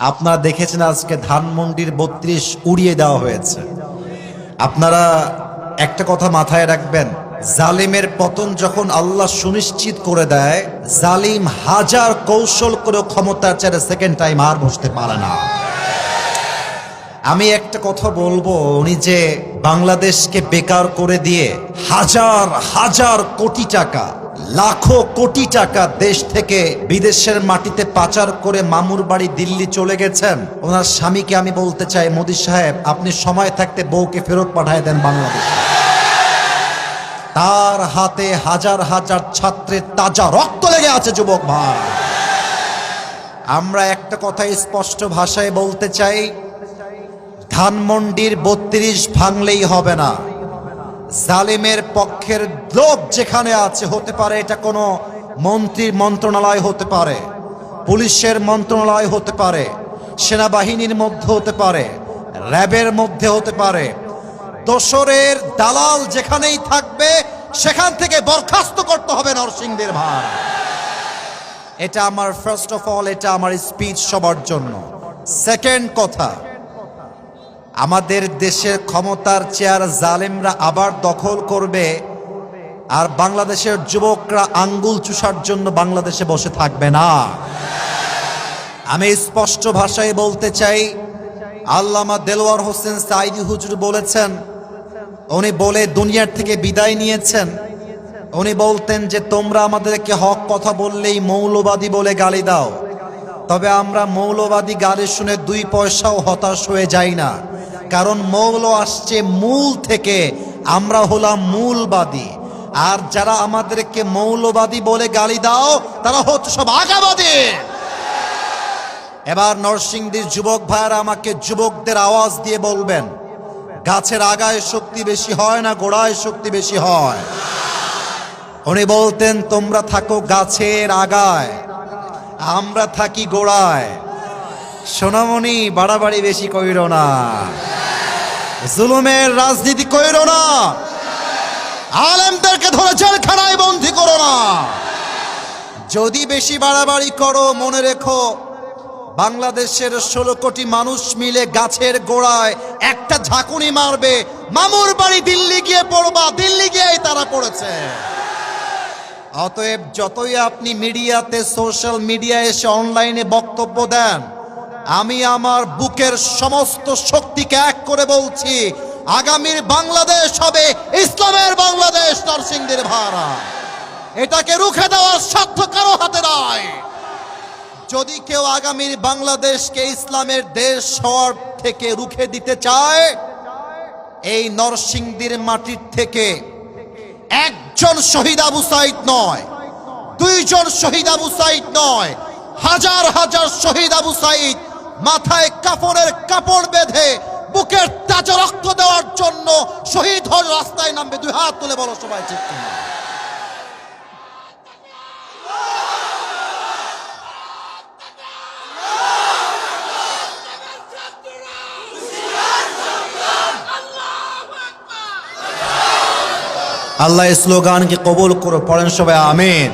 আপনারা দেখেছেন আজকে ধানমন্ডির বত্রিশ উড়িয়ে দেওয়া হয়েছে। আপনারা একটা কথা মাথায় রাখবেন, জালিমের পতন যখন আল্লাহ সুনিশ্চিত করে দেয়, জালিম হাজার কৌশল করে ক্ষমতার চেয়ারে সেকেন্ড টাইম আর বসতে পারে না। আমি একটা কথা বলব, উনি যে বাংলাদেশকে বেকার করে দিয়ে হাজার হাজার কোটি টাকা লাখো কোটি টাকা দেশ থেকে বিদেশের মাটিতে পাচার করে মামুর বাড়ি দিল্লি চলে গেছেন। ওনার স্বামীকে আমি বলতে চাই, মোদি সাহেব, আপনি সময় থাকতে বউকে ফেরত পাঠায় দেন বাংলাদেশে। তার হাতে হাজার হাজার ছাত্রের তাজা রক্ত লেগে আছে, যুবক ভাই। আমরা একটা কথা স্পষ্ট ভাষায় বলতে চাই, ধানমন্ডির বত্রিশ ভাঙলেই হবে না। জালিমের পক্ষের লোক যেখানে আছে, হতে পারে এটা কোনো মন্ত্রীর মন্ত্রণালয় হতে পারে, পুলিশের মন্ত্রণালয় হতে পারে, সেনাবাহিনীর মধ্যে হতে পারে, র্যাবের মধ্যে হতে পারে, দোসরের দালাল যেখানেই থাকবে, সেখান থেকে বরখাস্ত করতে হবে নরসিংদের ভাই এটা আমার ফার্স্ট অফ অল এটা আমার স্পিচ সবার জন্য। সেকেন্ড কথা আমাদের দেশের ক্ষমতার চেয়ার জালেমরা আবার দখল করবে, আর বাংলাদেশের যুবকরা আঙ্গুল চুষার জন্য বাংলাদেশে বসে থাকবে না। আমি স্পষ্ট ভাষায় বলতে চাই, আল্লামা দেলোয়ার হোসেন সাইদি হুজুর বলেছেন, উনি বলে দুনিয়ার থেকে বিদায় নিয়েছেন। উনি বলতেন যে, তোমরা আমাদেরকে হক কথা বললেই মৌলবাদী বলে গালি দাও। তবে আমরা মৌলবাদী গালি শুনে দুই পয়সাও হতাশ হয়ে যাই না। কারণ মৌল আসছে মূল থেকে। আমরা হলাম মূলবাদী। আর যারা আমাদেরকে মৌলবাদী বলে গালি দাও, তারা হচ্ছে সব আগাবাদী এবার নরসিংদীর যুবক ভাইয়ারা আমাকে যুবকদের আওয়াজ দিয়ে বলবেন, গাছের আগায় শক্তি বেশি হয় না গোড়ায় শক্তি বেশি হয়? উনি বলতেন, তোমরা থাকো গাছের আগায়, আমরা থাকি গোড়ায়। সোনামণি, বাড়াবাড়ি বেশি কইর না। জুলুমের রাজনীতি কইর না। আলেমদেরকে ধরে জেলখানায় বন্দি করো না। যদি বেশি বাড়াবাড়ি করো, মনে রেখো, বাংলাদেশের ষোলো কোটি মানুষ মিলে গাছের গোড়ায় একটা ঝাঁকুনি মারবে। মামুর বাড়ি দিল্লি গিয়ে পড়বা, দিল্লি গিয়েই তারা পড়েছে। অতএব যতই আপনি মিডিয়াতে, সোশ্যাল মিডিয়ায় এসে অনলাইনে বক্তব্য দেন আমি আমার বুকের সমস্ত শক্তিকে এক করে বলছি, আগামীর বাংলাদেশ হবে ইসলামের বাংলাদেশ, নরসিংদীর ভাড়া। এটাকে রুখে দেওয়ার সাধ্য কারও হাতে নয় যদি কেউ আগামীর বাংলাদেশকে ইসলামের দেশ হওয়ার থেকে রুখে দিতে চায়, এই নরসিংদীর মাটির থেকে একজন শহীদ আবু সাইদ নয়, দুইজন শহীদ আবু সাইদ নয়, হাজার হাজার শহীদ আবু সাইদ মাথায় কাপড়ের কাপড় বেঁধে বুকের তাজা রক্ত দেওয়ার জন্য শহীদ হল রাস্তায় নামবে। দুই হাত তুলে বলো সবাই ঠিক আল্লাহ স্লোগানকে কবুল করো পড়েন সবাই, আমিন।